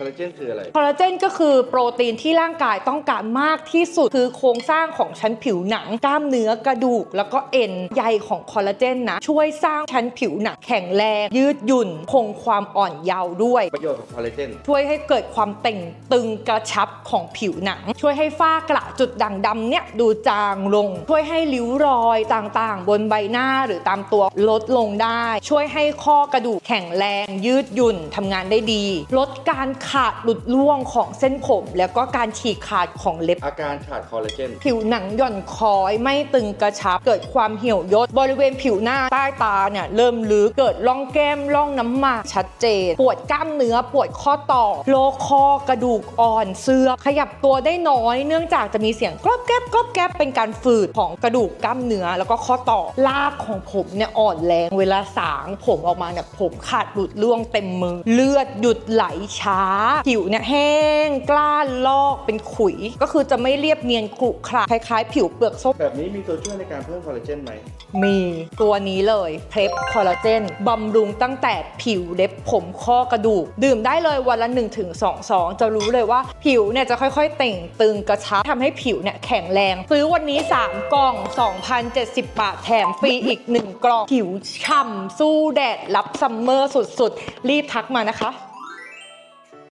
คอลลาเจนคืออะไร คอลลาเจนก็คือโปรตีนที่ร่างกายต้องการมากที่สุด คือโครงสร้างของชั้นผิวหนัง กล้ามเนื้อกระดูก แล้วก็เอ็นใยของคอลลาเจนนะ ช่วยสร้างชั้นผิวหนังแข็งแรง ยืดหยุ่น คงความอ่อนเยาว์ด้วย ประโยชน์ของคอลลาเจน ช่วยให้เกิดความเต่งตึงกระชับของผิวหนัง ช่วยให้ฝ้ากระจุดด่างดำเนี่ยดูจางลง ช่วยให้ริ้วรอยต่างๆ บนใบหน้าหรือตามตัวลดลงได้ ช่วยให้ข้อกระดูกแข็งแรง ยืดหยุ่นทำงานได้ดี ลดการขาดหลุดร่วงของเส้นผม แล้วก็การฉีกขาดของเล็บ อาการขาดคอลลาเจน ผิวหนังหย่อนคล้อยไม่ตึงกระชับ เกิดความเหี่ยวย่นบริเวณผิวหน้าใต้ตาเนี่ยเริ่มลึกเกิดร่องแก้มร่องน้ำหมากชัดเจน ปวดกล้ามเนื้อปวดข้อต่อโรคข้อกระดูกอ่อนเสื่อมขยับตัวได้น้อย เนื่องจากจะมีเสียงกรอบแกรบกรอบแกรบเป็นการฝืดของกระดูกกล้ามเนื้อแล้วก็ข้อต่อรากของผมเนี่ยอ่อนแรงเวลาสางผมออกมาเนี่ยผมขาดหลุดร่วงเต็มมือ เลือดหยุดไหลช้าผิวเนี่ยแห้งกล้านลอกเป็นขุย ก็คือจะไม่เรียบเนียนกรุขระคล้ายๆ ผิวเปลือกส้ม แบบนี้มีตัวช่วยในการเพิ่มคอลลาเจนไหม มีตัวนี้เลยเพล p คอลลาเจนบำรุงตั้งแต่ผิวเล็บผมข้อกระดูก ดื่มได้เลยวันละ 1-2 ซองจะรู้เลยว่าผิวเนี่ยจะค่อยๆ เต่งตึงกระชับทำให้ผิวเนี่ยแข็งแรง ซื้อวันนี้ 3 กล่อง 2,070 บาทแถมฟรีอีก 1 กล่อง ผิวฉ่ำสู้แดดรับซัมเมอร์สุดๆ รีบทักมานะคะ